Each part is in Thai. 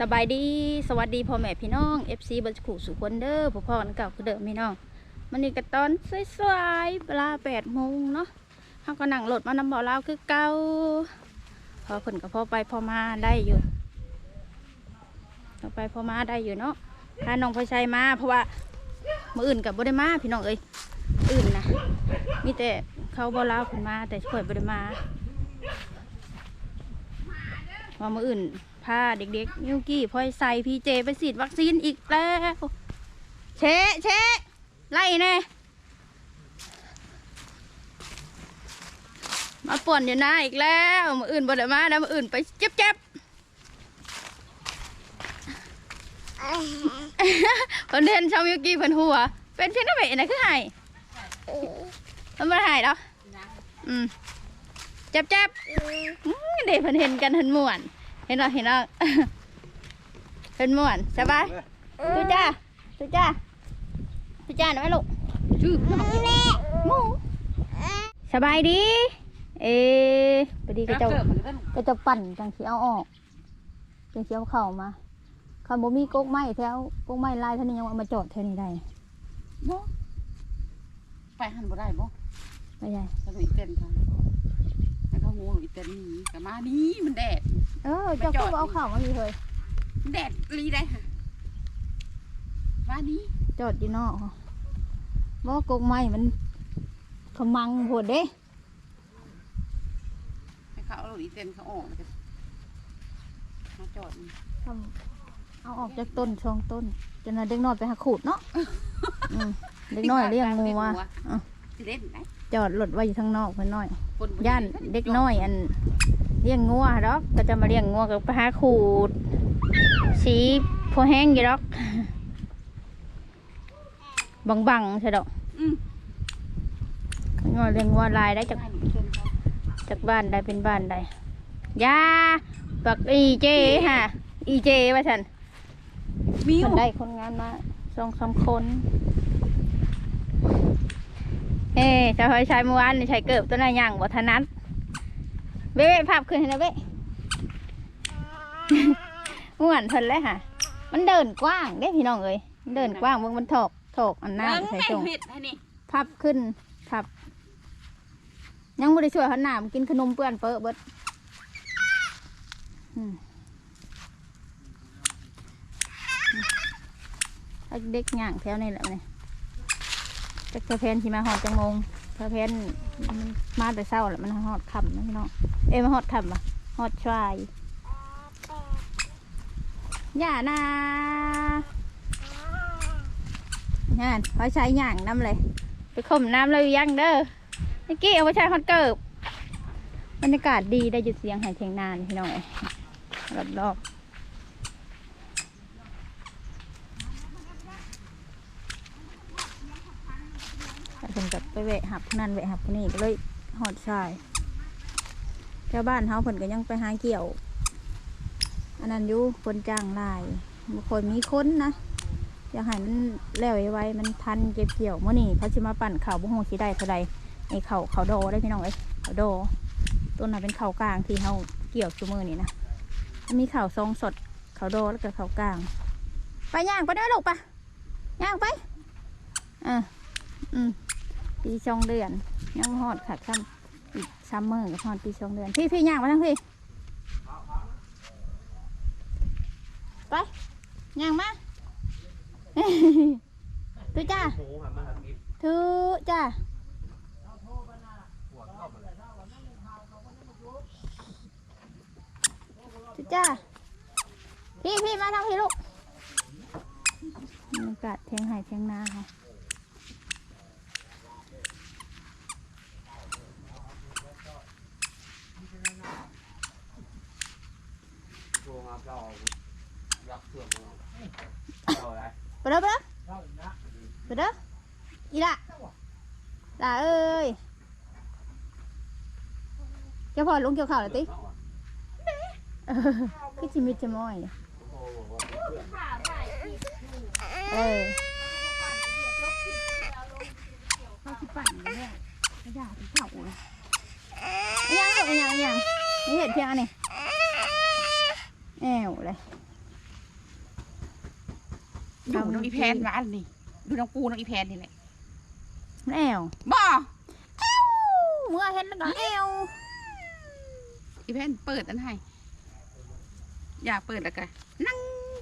สบายดีสวัสดีพ่อแม่พี่น้อง FC บัญชขู่สุคนเด้อพ่อพ่อนเก่าคือเดิมพี่น้องมันนี่ก็ตอนสวยๆเวลาแปดโมงเนาะเขาก็นั่งรถมานำบ่อลาวคือเก่าพอผลก็พอไปพอมาได้อยู่พอไปพอมาได้อยู่เนาะพาน้องพอชัยมาเพราะว่ามืออื่นกับบ่ได้มาพี่น้องเอ้ยอื่นนะมีแต่เขาบ่ลาวขึ้นมาแต่ข่อยบ่ได้มาว่ามืออื่น พาเด็กๆมิวกี้พลอยใส่พีเจไปฉีดวัคซีนอีกแล้วเชะเชะไล่แน่มาป่วนอยู่นะอีกแล้วมืออื่นบ่ได้มาแล้วมืออื่นไปเจ็บเจ็บๆคนเด่นชาวมิวกี้เพิ่นหัว เป็นเพี้ยนอะไรนะคือไห้มันม่หายหรอกอืมเจ็บเจ็บๆเด็กเพิ่นเห็นกันเห็นม่วน เห็นเนาะเห็นเนาะเห็นม่วนใช่ปะตุจ้าตุจ้าตุจ้าหน่อยลูกชื่อหมูสบายดี เอ๊ะพอดีก็เจ้าก็เจะปั่นจังสีเอาออกจังสีเอาเข้ามาคำบ่มีกกไม้แถวกกไม้ลายเท่านี้ยังเอามาจอดเท่านี้ได้บ่ไปหันบ่ได้บ่ไม่ใช่ถ้าลูกอีเต้นค่ะ แล้วเขางูลูกอีเต้นหนี่กับมานี่มันแดด เออเจ้าก็เอาเข้ามาดีเลยมันแดดลีได้ค่ะมานี่จอดอยู่นอกบ่กกไม้มันขมังโหดเด้ ให้เขาเอาลูกอีเต้นเขาออกแล้วก็มาจอดนี่ทำเอาออกจากต้นช่องต้นจนน่ะเด็กน้อยไปหาขูดเนาะ อืมเด็กน้อยเลี้ยงงูอะอะสิ เล่นไหนจอดรถไว้อยู่ทางนอกเพิ่นน้อย คนบ่ย่านเด็กน้อยอันเลี้ยงงัวดอกก็จะมาเลี้ยงงัวกับไปหาขูด สีพอแห้งอยู่ดอก บังๆใช่ดอกอืมงัวเลี้ยงงัวลายได้จากให้ลูกอีเต้นเขาจากบ้านใดเป็นบ้านใดยาปักอีเจฮะอีเจว่าฉันมีอมัยู่นได้คนงานมาสองสามคน เฮ้ชาวไฟชายเมื่อวานนี่ใช้เกิบตัวนั้นย่างบ่ทนัดเบ๊ะภาพขึ้นให้นะเบ๊ะม่วนเพิ่นเลยค่ะ มันเดินกว้างเด้พี่น้องเอ้ยมันเดินกว้างเบิ่งมันถกถกอันหน้าเบิ่งใส่แม่ส่งผิดให้นี่พับขึ้นพับ ยังบ่ได้ช่วยเขาหนามกินขนมเปื้อนเปอะเบิดอืมเอาเด็กย่างแถวนี้แหละเนี่ย จักเธอเพนที่มาหอดจังงงเธอเพนมาแต่เศร้าแหละมันหอดคำนะพี่น้องเอ้มาหอดคำอะหอดชายอย่านางานพอใช้ย่างน้ำเลย ไปข่มน้ำเลยยังเด้อเมื่อกี้เอาไปใช้ฮอตเกิบบรรยากาศดีได้ยินเสียงหายเทียงนานพี่น้องรอบรอบๆ แต่ผมกับไปแวะหับนั่นแวะหับนี่ก็เลยหอดชายชาวบ้านเฮาเพิ่นก็ยังไปหาเกี่ยว อันนั้นอยู่คนจ้างหลายบางคนมีคนนะอยากให้มันแล้วไวๆมันทันเก็บเกี่ยวเมื่อนี้เขาจะมาปั่นเข่าบุ้งสีได้เท่าใดไอเข่าเขาโดได้พี่น้องเอ้เขาโดต้นน่ะเป็นเข่ากลางที่เขาเกี่ยวชั่มือนี่นะมันมีข่าทรงสดเข่าโดแล้วก็เข่ากลาง ไปย่างไปด้อลูกปะย่างไปเอออืม ปีชองเดือนยังบ่ฮอดขาดซ้ำอีกซ้ำมือกับฮอดปีชองเดือน พี่พี่ย่างมาทั้งพี่ไปย่างมาทุจ้าทุจ้าทุจ้าพี่พี่มาทางพี่ลูกบรรยากาศเทียงไห่เทียงนาค่ะ โรงงาน เรารักเสื่อมเราเอาอะไรไปเด้อไปเด้อไปเด้ออีละละเอ้ยเจ้าพ่อลุงเกี่ยวข่าวเหรอติเออคือจิมิดจะม้อยเออเขาสิปั่นอยู่เนี่ยไม่ได้ถึงเข่าเลยยังอยังยังนี่เห็นเพียงอันนี้ แอวเลยอยู่น้องอีแพนมาอันนี้ดูน้องปูน้องอีแพนนี่แหละมันแอวบ่เมื่อเห็นแล้วก็แอวอีแพนเปิดอันให้อยากเปิดแล้วกันนั่ง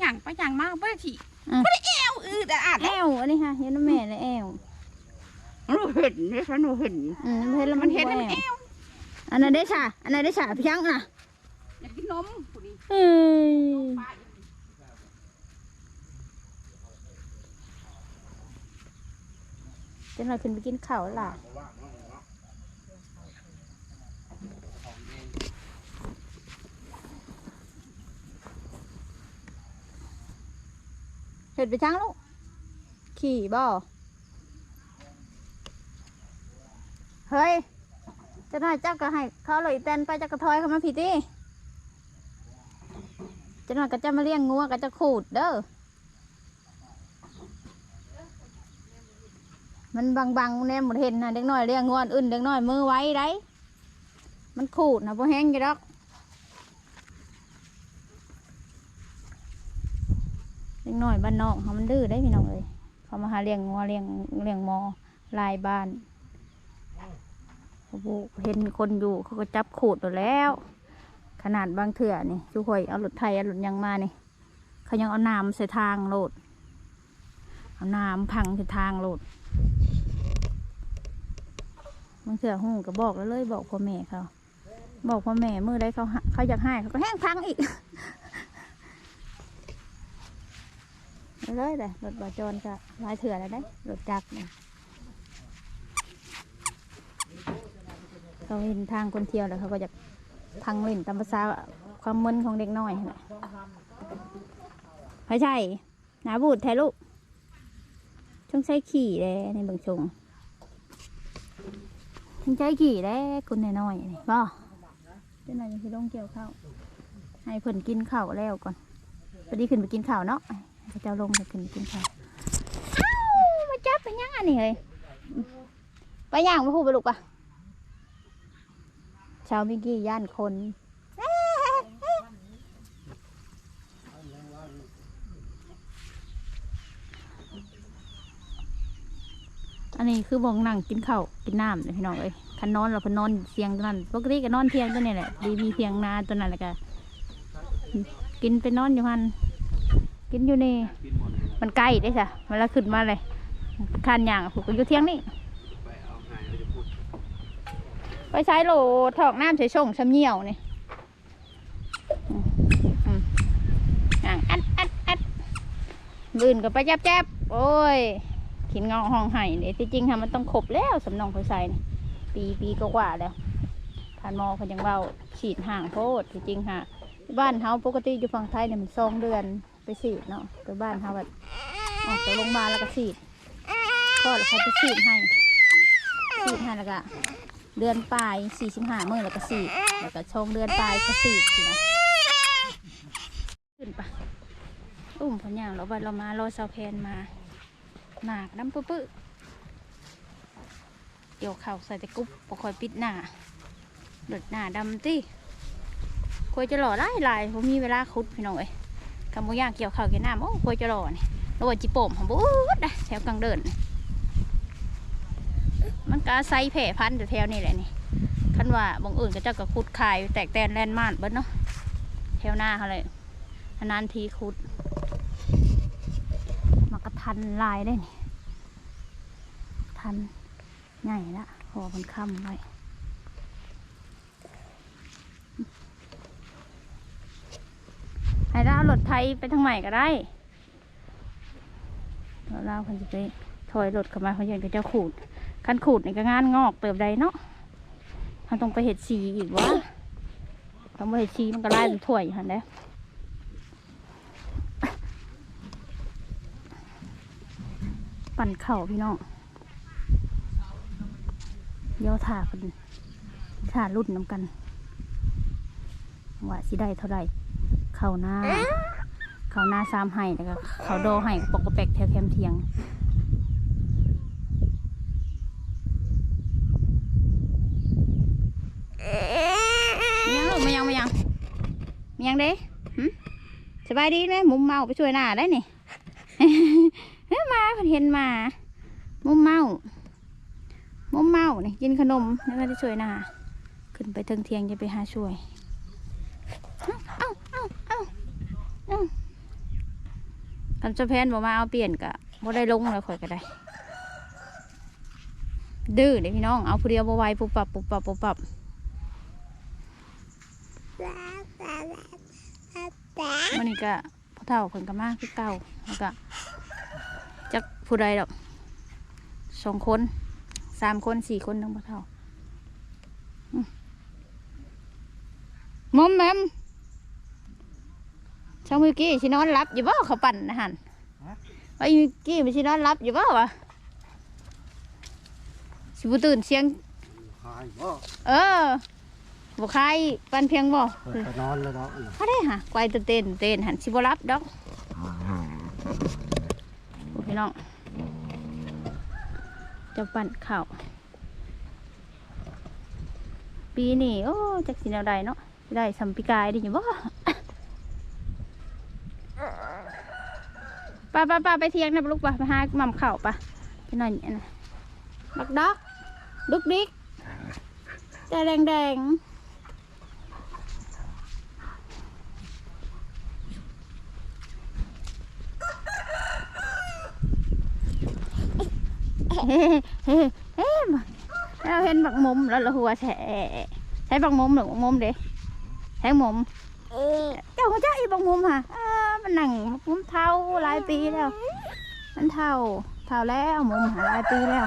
อย่างไปอย่างมาบ่ได้ที่บ่ได้แอวอืดอะอาดแอวอันนี้ค่ะเห็นน้ำแม่เลยแอวหนูเห็นนี่ฉันหนูเห็นอืมเห็นแล้วมัมันนเห็นบ่แล้วมันแอแอววอันนั้นได้ฉะอันนั้นได้ฉะพี่ยังน่ะอยากกินนมผู้นี้เอ้ยป้า จะหน่อยขึ้นไปกินข้าวล่ะเห็ดไปจังลูก ขี่บ่เฮ้ย จะน่อยเจ้าก็ให้เขาเลยแตนไปจักกระทอยเขามาผิดดิ จะน่อยก็จะมาเลี้ยงงัวก็จะขูดเด้อ มันบางๆแนมหมดเห็นนะเด็กน้อยเลี้ยงงวอื่นเด็กน้อยมือไว้ได้ มันขูดนะพอแห้งกี่ดอกเด็กน้อยบ้านนอกเขามันดื้อได้พี่น้องเลยเขามาหาเลี้ยงงัวเลี้ยงเลี้ยงมอลายบ้านโอ้โหเห็นคนอยู่เขาก็จับขูดตัวแล้ว ขนาดบางเถื่อนี่ชุข่อยเอารถไทยเอารถยังมานี่เขายังเอาน้ำใส่ทางโหลดเอาน้ำพังใส่ทางโหลดมันเสือหูก็บอกแล้วเลยบอกพ่อแม่เขาบอกพ่อแม่มือได้เขาเขาอยากให้เขาก็แห้งพังอีกเอาเลยเลยรถบาจรก็ลายเถื่อแล้วได้รถจักรเนี่ยเขาเห็นทางคนเที่ยวแล้วเขาก็จะ พังเล่นตามภาษาความมึนของเด็กน้อยนั่นแหละไม่ใช่หนาบูดแท้ลูกช่องใช้ขี่เลยในเบางชงถึงใจกี่ได้คุณน้อยๆนี่บ่เจ้าน่อยยังคือลงเกี่ยวข้าวให้เพิ่นกินข้าวแล้วก่อนพอดีขึ้นไปกินข้าวเนาะให้เจ้าลงไปขึ้นไปกินข้าวอ้าวมาจับไปยังอันนี้เลยไปย่างมาพูดไปลูกปะ ชาวมิกกี้ย่านคน อันนี้คือบ่งนั่งกินข้าวกินน้ำเลยพี่น้องเอ้ยคันนอนเราพนนอนเทียงตัวนั้นปกติก็นอนเทียงตัวนี้แหละดีมีเทียงนาตัวนั้นแหละก็กินไปนอนอยู่หันกินอยู่นี่ยมันใกล้ได้จ้ะเวลาขึ้นมาเลยคานอย่างผูกก็อยู่เที่ยงนี่ ไปเอาไงเราจะพูด ไป ใช้โหลถอกน้ำใช้ช่งช้ำเหี่ยวนี่อ่างอัดอัดอัดบืนก็ไปแจับจับโอ้ยขินเงาห้องไห้เนี่ยที่จริงค่ะมันต้องครบแล้วสำนองไฟใส่ปีปีก็กว่าแล้วผ่านมอเขายังเบาฉีดห่างโพดที่จริงค่ะบ้านเฮาปกติอยู่ฝั่งไทยเนี่ยมันสองเดือนไปฉีดเนาะไปบ้านเฮาแบบออกจากโรงพยาบาลแล้วก็ฉีดก็แล้วเขาไปฉีดให้ฉีดให้แล้วก็ เดือนปลายสี่สิบห้ามื่อแล้วก็สี่แล้วก็ชงเดือนปลายก็สี่สินะขึ้นปะอุ้มพญางเราไปเรามารอซาวแพนมาหนากน้ำปื้อเกี่ยวเข่าใส่ต่กุ๊บปคอยปิดหน้าเดือดหน้าดำตีควยจะหล่อไล่ลายผมมีเวลาคุดพี่น้องเอ้ยคำว่าย่างเกี่ยวเข่าวเกี่ยวหน้าโอ้ควยจะหล่อนี่แล้วว่าจิโป่มของบู๊ดนะแถวกลางเดินนี่ มันก็ไซแผ่พันธุ์แถวนี่แหละนี่คันว่าบางอื่นก็เจ้าก็ขุดขายแตกแตนแลนมานเบิ้เนาะแถวหน้าเขาเลยนานทีขุดมันก็ทันลายได้นี่ทันใหญ่ละพอมันค่ำไว้ให้เราเอารถไทยไปทางใหม่ก็ได้แล้วเราคนจะไปถอยรถเข้ามาเขาอยากจะขูด คันขูดนี่ก็งานงอกเติบใดเนาะเราต้องไปเห็ดสีอีกวะต้องไปเห็ดสีมันก็ไล่เป็นถ้วยหันเด้ปั่นเข่าพี่น้องเดี๋ยวถ่ากันถ่ารุ่นน้ำกันว่าสิได้เท่าไรเข่าหน้า เข่าหน้าซ้ำให้แล้วก็เข่าโดให้ปกกระแปกแถวแคมเทียง มียังลูกมายังมายัง มียังเด้หึสบายดีไหมมุมเมาไปช่วยหน้าได้นี่มาเพิ่นเห็นหมา มุมเมามุมเมานี่กินขนมแล้วก็จะช่วยหน้าขึ้นไปเทิงเทียงจะไปหาช่วยเอ้าเอ้าเอ้าเอ้าคำจะแพนบอกมาเอาเปลี่ยนกะบ่ได้ลงแล้วข่อยก็ได้ ดื้อเลยพี่น้องเอาผู้เดียวบ่ไหวปุบปับปุบปับปุบปับ วันนี้ก็พ่อเฒ่าคนก็มาคือเก่าแล้วก็จักผู้ใดดอกสองคนสามคนสี่คนทั้งพ่อเฒ่าอืมมอมแมมช่างมือกี้ชินอนรับอยู่บ่เขาปั่นนะฮันว่าอยู่กี้ไปชินอนรับอยู่บ่วะสิบุตื่นเสียงหายบ่เออ บุคายปันเพียงบ่เปิดไปนอนแล้วเนาะเขาได้หะไกวตื่นเต้นเต้นหันสิบรับดอกโอ้พี่น้องจะปั่นข้าวปีนี้โอ้จักสิแนวใดเนาะสิได้สัมปิกายได้อยู่บ่ป้าป้าป้าไปเที่ยงนะลูกป้าไปหาหม่ำข้าวป้าไปหน่อยอันนะบักดอกดุกดิกแต่แดงแดงๆ เฮ้เฮ้เฮ้เราเห็นบักมุมแล้วเราหัวแฉะใช้บักมุมหรือบักมุมเด้ใช้มุมเจ้าของเจ้าอีบักมุมค่ะมันหนังบักมุมเท่าหลายปีแล้ว มันเท่าเท่าแล้วมุมหาหลายปีแล้ว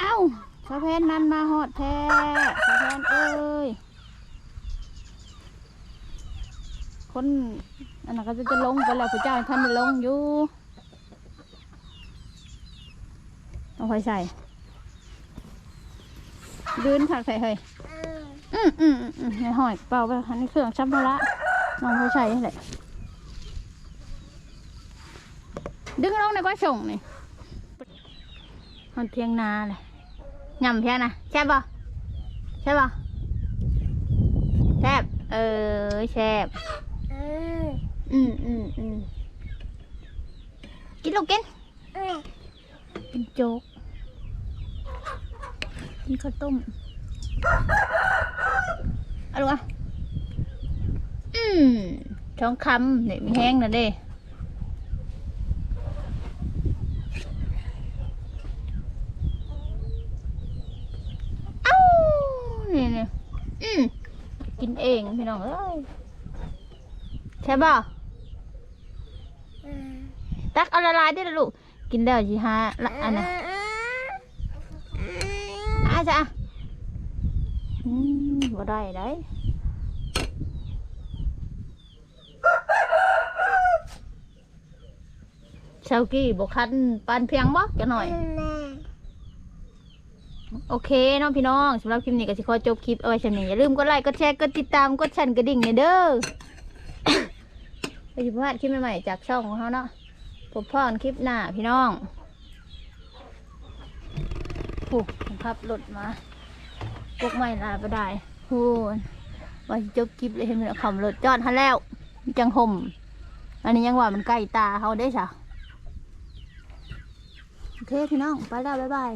เอ้า สะเพนนั้นมาหอดแท้สะเพนเอ้ย คนอันนั้นก็จะจะลงไปแล้วพระเจ้าท่านได้ลงอยู่เอาไฟใส่ดืนผักใส่เฮ้ยอืมอืมอืมอืมในหอยเปล่าไปอันนี้เครื่องชับละน้องไฟใส่นี่แหละดึงลงในก้อยส่งนี่มันเทียงนาเลย nhầm ำเพียนะแซ่บบ่แซ่บบ่แซ่บเออแซ่บอืมอืมอืมกินลูกกินกินโจ๊กกินข้าวต้มเอะไรวะอืมท้องคำเนี่ยมีแห้งนะเด้เอ้านี่นี่อืมกิ นเองพี่น้องเอ้ยใช่ป่ะตักเอาละลายได้ละลูกกินแล้วสิฮะละอันน่ะอาจ้ะอืมบ่ได้ได้เชากี้บคันปานเพียงบ่จะหน่อย โอเคน้องพี่น้องสำหรับคลิปนี้ก็สิขอจบคลิปเอาไว้ฉันนี้อย่าลืมกดไลค์กดแชร์กดติดตามกดสั่นกระดิ่งเนี่ยเด้อไปสิพลาดคลิปใหม่ๆจากช่องของเขาเนาะพบพ่อนคลิปหน้าพี่น้องโอ้ผมขับรถมาพวกใหม่ลาไปได้โอ้ยว่าจบคลิปเลยเห็นมันขับรถจอดทันแล้ว จังห่มอันนี้ยังว่ามันใกล้ตาเขาได้สะโอเคพี่น้องไปแล้วบ๊ายบาย